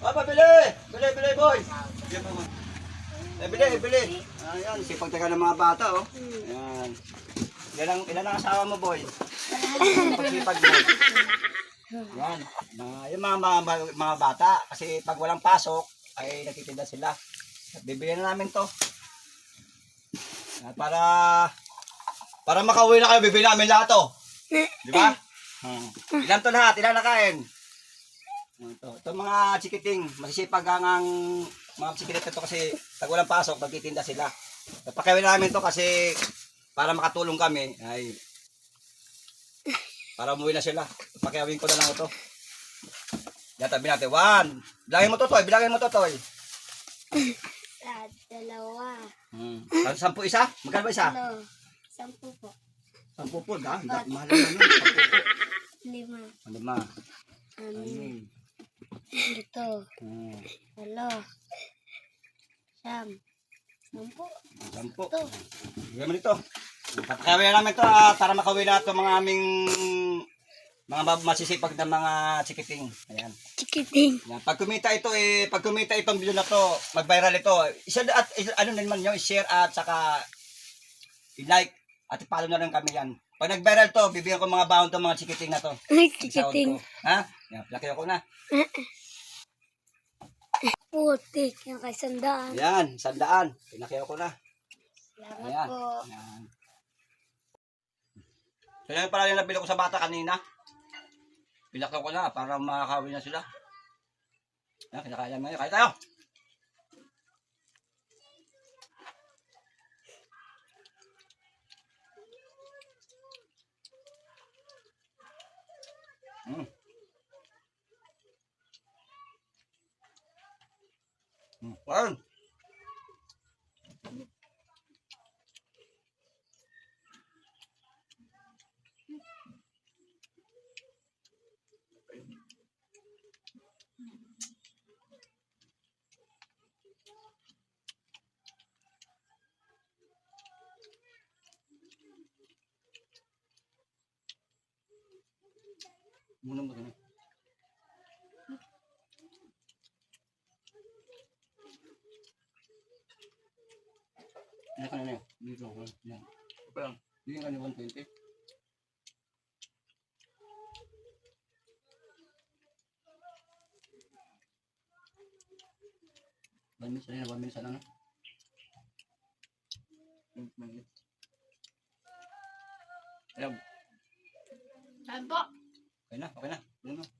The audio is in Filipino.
Papa, bili! Bili, bili, boy! Eh, bili, bili. Ayan, sipag taga ng mga bata, oh. Ayan. Ilan ang, ilan ang asawa mo, boy? Pagsipag mo. Yan. Mga, yung mga, mga, mga, bata, kasi pag walang pasok, ay nagtitinda sila. At bibili na namin to. At para, para makauwi na kayo, bibili namin lahat to. Di ba? Hmm. Ilan to lahat? Ilan nakain? Ito, ito mga chikiting, masisipag ang, ang mga chikiting ito kasi pag walang pasok, magtitinda sila. Napakawin namin to kasi para makatulong kami, ay para umuwi na sila. Pakiawin ko na lang ito. Yan, tabi natin. One. Bilangin mo to, Toy. Bilangin mo to, Toy. Sa dalawa. Hmm. Sampu isa? Magkano ba isa? Ano? Sampu po. Sampu po? Da- Mahal na. Sampu po. Lima. Ano ma? Ano? Ayun. Ito. Hmm. Walo. Siyam. Sampu. Sampu. Ito. Bigyan mo dito. Papakawin na namin to ah, para makawin na ito mga aming mga masisipag na mga chikiting. Ayan. Chikiting. Yan. Pag kumita ito eh, pag kumita itong video na to, mag-viral ito. Isa at isa, ano na naman yun, share at saka i-like at i-follow na rin kami yan. Pag nag-viral to, bibigyan ko mga baon to mga chikiting na to. Ay, chikiting. Ha? Yan, laki ako na. Putik. Yung kay sandaan. Yan, sandaan. Pinaki ako na. Salamat Ayan. po. Yan. So yan pala yung nabili ko sa bata kanina. Pinaki ko na para makakawin na sila. Yan, kinakaya mo yun. Kaya tayo! Mm. Ayun. Muna mo ganun. Ano ka na yun? Dito ako. Yan. Pa lang. Bigyan ka ni 120. One minute na, one minute na na. One minute. Saan po? Okay na, okay na. Yun na.